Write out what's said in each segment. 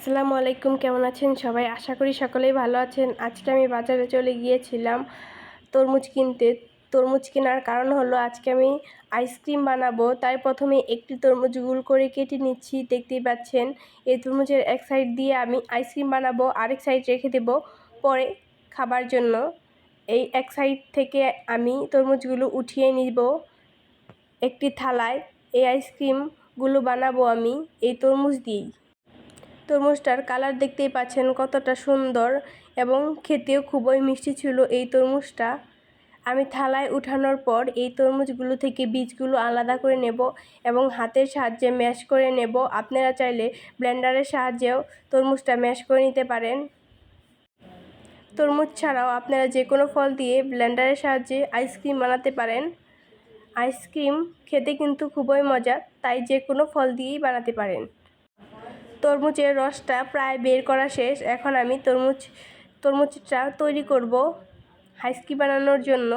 আসসালামু আলাইকুম, কেমন আছেন সবাই? আশা করি সকলেই ভালো আছেন। আজকে আমি বাজারে চলে গিয়েছিলাম তরমুজ কিনতে। তরমুজ কেনার কারণ হলো, আজকে আমি আইসক্রিম বানাবো। তাই প্রথমে একটি তরমুজ গুল করে কেটে নিচ্ছি, দেখতেই পাচ্ছেন। এই তরমুজের এক সাইড দিয়ে আমি আইসক্রিম বানাবো, আরেক সাইড রেখে দেব পরে খাবার জন্য। এই এক সাইড থেকে আমি তরমুজগুলো উঠিয়ে নিব। একটি থালায় এই আইসক্রিমগুলো বানাবো আমি, এই তরমুজ দিয়েই। তরমুজটার কালার দেখতেই পাচ্ছেন কতটা সুন্দর এবং খেতেও খুবই মিষ্টি ছিল এই তরমুজটা। আমি থালায় উঠানোর পর এই তরমুজগুলো থেকে বীজগুলো আলাদা করে নেব এবং হাতের সাহায্যে ম্যাশ করে নেব। আপনারা চাইলে ব্লেন্ডারের সাহায্যেও তরমুজটা ম্যাশ করে নিতে পারেন। তরমুজ ছাড়াও আপনারা যে কোনো ফল দিয়ে ব্লেন্ডারের সাহায্যে আইসক্রিম বানাতে পারেন। আইসক্রিম খেতে কিন্তু খুবই মজা তাই যে কোনো ফল দিয়েই বানাতে পারেন। তরমুজের রসটা প্রায় বের করা শেষ। এখন আমি তরমুজ, তরমুজটা তৈরি করব হাইস্কি বানানোর জন্য।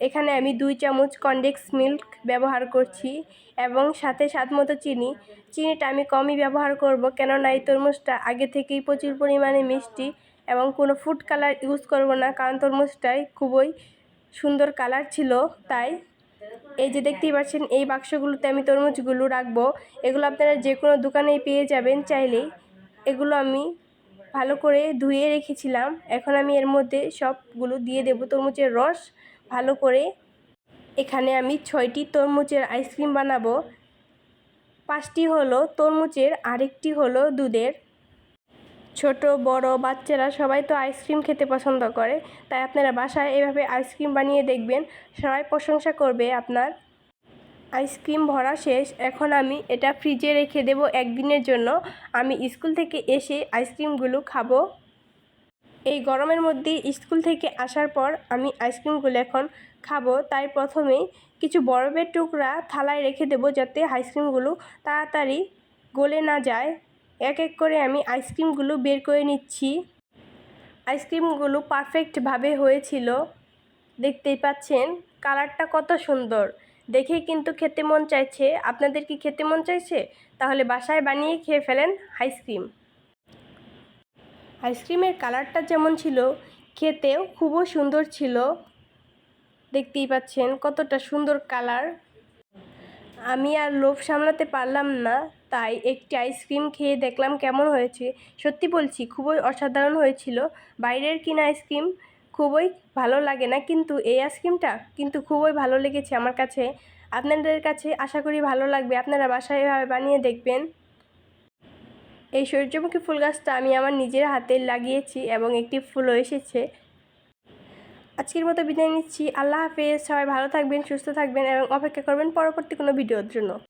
এখানে আমি দুই চামচ কনডেক্স মিল্ক ব্যবহার করছি এবং সাথে স্বাদ মতো চিনি। চিনিটা আমি কমই ব্যবহার করব কেননা এই তরমুজটা আগে থেকেই প্রচুর পরিমাণে মিষ্টি এবং কোনো ফুড কালার ইউজ করব না কারণ তরমুজটাই খুবই সুন্দর কালার ছিল তাই এই যে দেখতেই পাচ্ছেন, এই বাক্সগুলোতে আমি তরমুজগুলো রাখব। এগুলো আপনারা যে কোনো দোকানেই পেয়ে যাবেন চাইলেই এগুলো আমি ভালো করে ধুয়ে রেখেছিলাম। এখন আমি এর মধ্যে সবগুলো দিয়ে দেব তরমুজের রস। ভালো করে এখানে আমি ছয়টি তরমুজের আইসক্রিম বানাবো। পাঁচটি হলো তরমুজের, আরেকটি হলো দুধের। ছোট, বড় বাচ্চারা সবাই তো আইসক্রিম খেতে পছন্দ করে। তাই আপনারা বাসায় এভাবে আইসক্রিম বানিয়ে দেখবেন। সবাই প্রশংসা করবে আপনার। আইসক্রিম ভরা শেষ। এখন আমি এটা ফ্রিজে রেখে দেব একদিনের জন্য। আমি স্কুল থেকে এসে আইসক্রিমগুলো খাব। এই গরমের মধ্যে স্কুল থেকে আসার পর আমি আইসক্রিমগুলো এখন খাব। তাই প্রথমেই কিছু বরফের টুকরা থালায় রেখে দেবো যাতে আইসক্রিমগুলো তাড়াতাড়ি গলে না যায়। এক এক করে আমি আইসক্রিমগুলো বের করে নিচ্ছি। আইসক্রিমগুলো পারফেক্টভাবে হয়েছিল। দেখতেই পাচ্ছেন, কালারটা কত সুন্দর। দেখেই কিন্তু খেতে মন চাইছে। আপনাদের কি খেতে মন চাইছে? তাহলে বাসায় বানিয়ে খেয়ে ফেলেন আইসক্রিম। আইসক্রিমের কালারটা যেমন ছিল, খেতেও খুবই সুন্দর ছিল। দেখতেই পাচ্ছেন, কতটা সুন্দর কালার। আমি আর লোভ সামলাতে পারলাম না, তাই একটি আইসক্রিম খেয়ে দেখলাম কেমন হয়েছে। সত্যি বলছি, খুবই অসাধারণ হয়েছিল। বাইরের কিনা আইসক্রিম খুবই ভালো লাগে না, কিন্তু এই আইসক্রিমটা কিন্তু খুবই ভালো লেগেছে আমার কাছে। আপনাদের কাছে আশা করি ভালো লাগবে। আপনারা বাসায় এভাবে বানিয়ে দেখবেন। এই সূর্যমুখী ফুল গাছটা আমি আমার নিজের হাতে লাগিয়েছি এবং একটি ফুলও এসেছে। আজকের মতো বিদায় নিচ্ছি। আল্লাহ হাফেজ। সবাই ভালো থাকবেন, সুস্থ থাকবেন এবং অপেক্ষা করবেন পরবর্তী কোনো ভিডিওর জন্য।